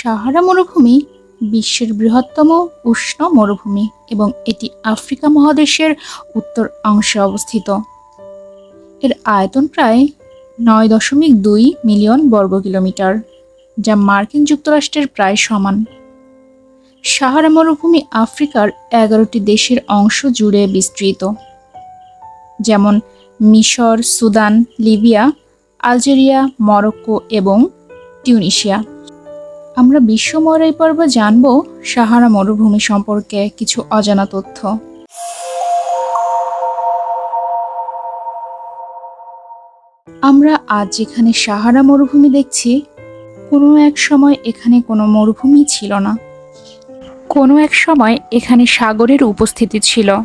সাহারা মরুভূমি বিশ্বের বৃহত্তম উষ্ণ মরুভূমি এবং এটি আফ্রিকা মহাদেশের উত্তর অংশে অবস্থিত। এর আয়তন প্রায় নয় দশমিক দুই মিলিয়ন বর্গ কিলোমিটার, যা মার্কিন যুক্তরাষ্ট্রের প্রায় সমান। সাহারা মরুভূমি আফ্রিকার এগারোটি দেশের অংশ জুড়ে বিস্তৃত, যেমন মিশর, সুদান, লিবিয়া, আলজেরিয়া, মরক্কো এবং টিউনিশিয়া। আমরা বিশ্বময় এই পর্ব জানব সাহারা মরুভূমি সম্পর্কে কিছু অজানা তথ্য। আমরা আজ যেখানে সাহারা মরুভূমি দেখছি, কোনো এক সময় এখানে কোনো মরুভূমি ছিল না। কোনো এক সময় এখানে সাগরের উপস্থিতি ছিল।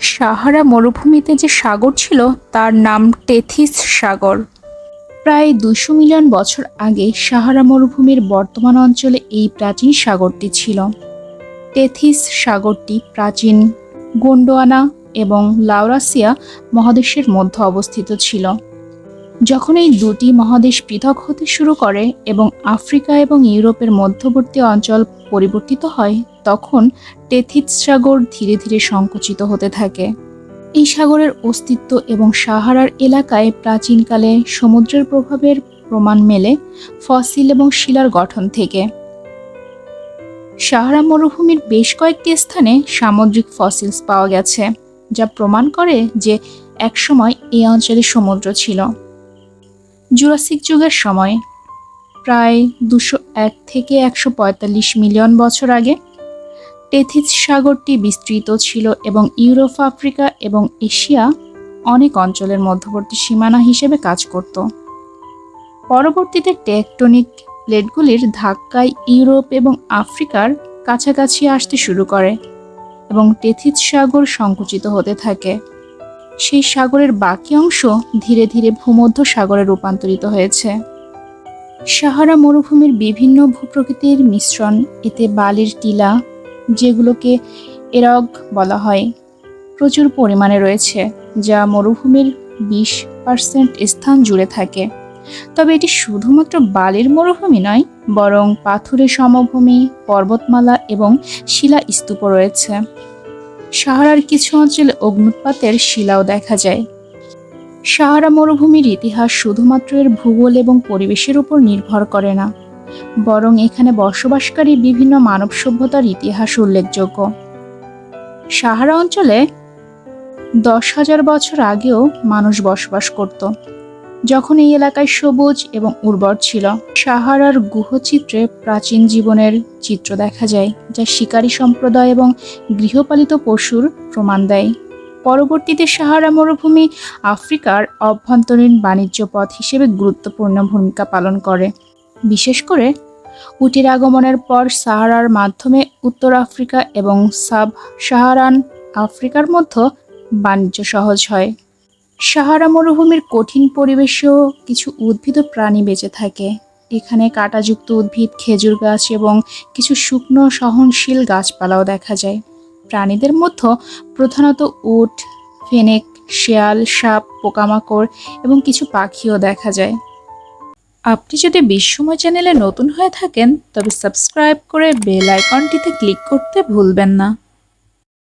সাহারা মরুভূমিতে যে সাগর ছিল, তার নাম টেথিস সাগর। প্রায় দুশো মিলিয়ন বছর আগে সাহারা মরুভূমির বর্তমান অঞ্চলে এই প্রাচীন সাগরটি ছিল। টেথিস সাগরটি প্রাচীন গোন্ডোয়ানা এবং লাউরাসিয়া মহাদেশের মধ্যে অবস্থিত ছিল। যখন এই দুটি মহাদেশ পৃথক হতে শুরু করে এবং আফ্রিকা এবং ইউরোপের মধ্যবর্তী অঞ্চল পরিবর্তিত হয়, তখন টেথিস সাগর ধীরে ধীরে সংকুচিত হতে থাকে। এই সাগরের অস্তিত্ব এবং সাহারার এলাকায় প্রাচীনকালে সমুদ্রের প্রভাবের প্রমাণ মেলে ফসিল এবং শিলার গঠন থেকে। সাহারা মরুভূমির বেশ কয়েকটি স্থানে সামুদ্রিক ফসিলস পাওয়া গেছে, যা প্রমাণ করে যে একসময় এই অঞ্চলে সমুদ্র ছিল। জুরাসিক যুগের সময়, প্রায় দুশো এক থেকে একশো পঁয়তাল্লিশ মিলিয়ন বছর আগে টেথিস সাগরটি বিস্তৃত ছিল এবং ইউরোপ, আফ্রিকা এবং এশিয়া অনেক অঞ্চলের মধ্যবর্তী সীমানা হিসেবে কাজ করত। পরবর্তীতে টেকটনিক প্লেটগুলির ধাক্কায় ইউরোপ এবং আফ্রিকার কাছাকাছি আসতে শুরু করে এবং টেথিস সাগর সংকুচিত হতে থাকে। সেই সাগরের বাকি অংশ ধীরে ধীরে ভূমধ্য সাগরে রূপান্তরিত হয়েছে। সাহারা মরুভূমির বিভিন্ন ভূপ্রকৃতির মিশ্রণ, এতে বালির টিলা যেগুলোকে এরগ বলা হয়, প্রচুর পরিমাণে রয়েছে, যা মরুভূমির বিশ পার্সেন্ট স্থান জুড়ে থাকে। তবে এটি শুধুমাত্র বালির মরুভূমি নয়, বরং পাথুরে সমভূমি, পর্বতমালা এবং শিলা স্তূপ রয়েছে। সাহারার কিছু অঞ্চলে অগ্নুৎপাতের শিলাও দেখা যায়। সাহারা মরুভূমির ইতিহাস শুধুমাত্র এর ভূগোল এবং পরিবেশের উপর নির্ভর করে না। বরং এখানে বসবাসকারী বিভিন্ন মানব সভ্যতার ইতিহাস উল্লেখযোগ্য। সাহারা অঞ্চলে দশ হাজার বছর আগেও মানুষ বসবাস করত। যখন এই এলাকায় সবুজ এবং উর্বর ছিল, সাহারার গুহচিত্রে প্রাচীন জীবনের চিত্র দেখা যায়, যা শিকারী সম্প্রদায় এবং গৃহপালিত পশুর প্রমাণ দেয়। পরবর্তীতে সাহারা মরুভূমি আফ্রিকার অভ্যন্তরীণ বাণিজ্য পথ হিসেবে গুরুত্বপূর্ণ ভূমিকা পালন করে। বিশেষ করে উটির আগমনের পর সাহারার মাধ্যমে উত্তর আফ্রিকা এবং সাব সাহারান আফ্রিকার মধ্যে বাণিজ্য সহজ হয়। সাহারা মরুভূমির কঠিন পরিবেশেও কিছু উদ্ভিদ ও প্রাণী বেঁচে থাকে। এখানে কাঁটাযুক্ত উদ্ভিদ, খেজুর গাছ এবং কিছু শুকনো সহনশীল গাছপালাও দেখা যায়। প্রাণীদের মধ্যে প্রধানত উট, ফেনেক, শেয়াল, সাপ, পোকামাকড় এবং কিছু পাখিও দেখা যায়। আপনি যদি বিশ্বময় চ্যানেলে নতুন হয়ে থাকেন, তবে সাবস্ক্রাইব করে বেল আইকনটিতে ক্লিক করতে ভুলবেন না।